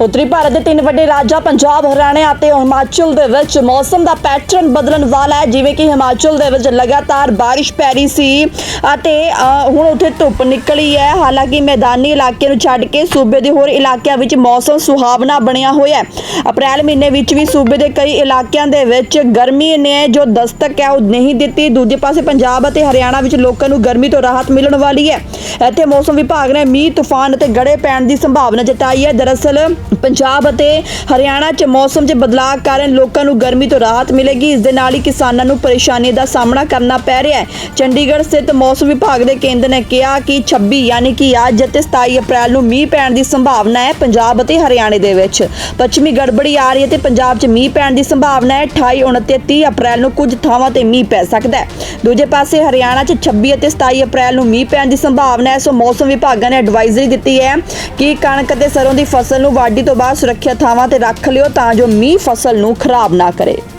ਉੱਤਰੀ ਭਾਰਤ ਦੇ ਤਿੰਨ ਵੱਡੇ ਰਾਜਾਂ ਪੰਜਾਬ, ਹਰਿਆਣਾ ਅਤੇ ਹਿਮਾਚਲ ਦੇ ਵਿੱਚ ਮੌਸਮ ਦਾ ਪੈਟਰਨ ਬਦਲਣ ਵਾਲਾ ਹੈ। ਜਿਵੇਂ ਕਿ ਹਿਮਾਚਲ ਦੇ ਵਿੱਚ ਲਗਾਤਾਰ ਬਾਰਿਸ਼ ਪੈ ਰਹੀ ਸੀ ਅਤੇ ਹੁਣ ਉੱਥੇ ਧੁੱਪ ਨਿਕਲੀ ਹੈ। ਹਾਲਾਂਕਿ ਮੈਦਾਨੀ ਇਲਾਕੇ ਨੂੰ ਛੱਡ ਕੇ ਸੂਬੇ ਦੇ ਹੋਰ ਇਲਾਕਿਆਂ ਵਿੱਚ ਮੌਸਮ ਸੁਹਾਵਣਾ ਬਣਿਆ ਹੋਇਆ ਹੈ। ਅਪ੍ਰੈਲ ਮਹੀਨੇ ਵਿੱਚ ਵੀ ਸੂਬੇ ਦੇ ਕਈ ਇਲਾਕਿਆਂ ਦੇ ਵਿੱਚ ਗਰਮੀ ਨੇ ਜੋ ਦਸਤਕ ਹੈ, ਉਹ ਨਹੀਂ ਦਿੱਤੀ। ਦੂਜੇ ਪਾਸੇ ਪੰਜਾਬ ਅਤੇ ਹਰਿਆਣਾ ਵਿੱਚ ਲੋਕਾਂ ਨੂੰ ਗਰਮੀ ਤੋਂ ਰਾਹਤ ਮਿਲਣ ਵਾਲੀ ਹੈ। ਇੱਥੇ ਮੌਸਮ ਵਿਭਾਗ ਨੇ ਮੀਂਹ, ਤੂਫਾਨ ਅਤੇ ਗੜੇ ਪੈਣ ਦੀ ਸੰਭਾਵਨਾ ਜਤਾਈ ਹੈ। ਦਰਅਸਲ ਪੰਜਾਬ ਅਤੇ ਹਰਿਆਣਾ 'ਚ ਮੌਸਮ 'ਚ ਬਦਲਾਅ ਕਾਰਨ ਲੋਕਾਂ ਨੂੰ ਗਰਮੀ ਤੋਂ ਰਾਹਤ ਮਿਲੇਗੀ। ਇਸ ਦੇ ਨਾਲ ਹੀ ਕਿਸਾਨਾਂ ਨੂੰ ਪਰੇਸ਼ਾਨੀ ਦਾ ਸਾਹਮਣਾ ਕਰਨਾ ਪੈ ਰਿਹਾ ਹੈ। ਚੰਡੀਗੜ੍ਹ ਸਥਿਤ ਮੌਸਮ ਵਿਭਾਗ ਦੇ ਕੇਂਦਰ ਨੇ ਕਿਹਾ ਕਿ 26 ਯਾਨੀ ਕਿ ਅੱਜ ਅਤੇ 27 ਅਪ੍ਰੈਲ ਨੂੰ ਮੀਂਹ ਪੈਣ ਦੀ ਸੰਭਾਵਨਾ ਹੈ ਪੰਜਾਬ ਅਤੇ ਹਰਿਆਣੇ ਦੇ ਵਿੱਚ। ਪੱਛਮੀ ਗੜਬੜੀ ਆ ਰਹੀ ਹੈ ਤੇ ਪੰਜਾਬ 'ਚ ਮੀਂਹ ਪੈਣ ਦੀ ਸੰਭਾਵਨਾ ਹੈ। 28 29 30 ਅਪ੍ਰੈਲ ਨੂੰ ਕੁਝ ਥਾਵਾਂ ਤੇ ਮੀਂਹ ਪੈ ਸਕਦਾ ਹੈ। ਦੂਜੇ ਪਾਸੇ ਹਰਿਆਣਾ 'ਚ 26 ਅਤੇ 27 ਅਪ੍ਰੈਲ ਨੂੰ ਮੀਂਹ ਪੈਣ ਦੀ ਸੰਭਾਵਨਾ ਹੈ। ਸੋ ਮੌਸਮ ਵਿਭਾਗਾਂ ਨੇ ਐਡਵਾਈਜ਼ਰੀ ਦਿੱਤੀ ਹੈ ਕਿ ਕਣਕ ਅਤੇ ਸਰੋਂ ਦੀ ਫਸਲ ਨੂੰ ਵਾਢੀ ਤੋਂ ਬਾਅਦ ਸੁਰੱਖਿਅਤ ਥਾਵਾਂ ਤੇ ਰੱਖ ਲਿਓ ਤਾਂ ਜੋ ਮੀਂਹ ਫਸਲ ਨੂੰ ਖਰਾਬ ਨਾ ਕਰੇ।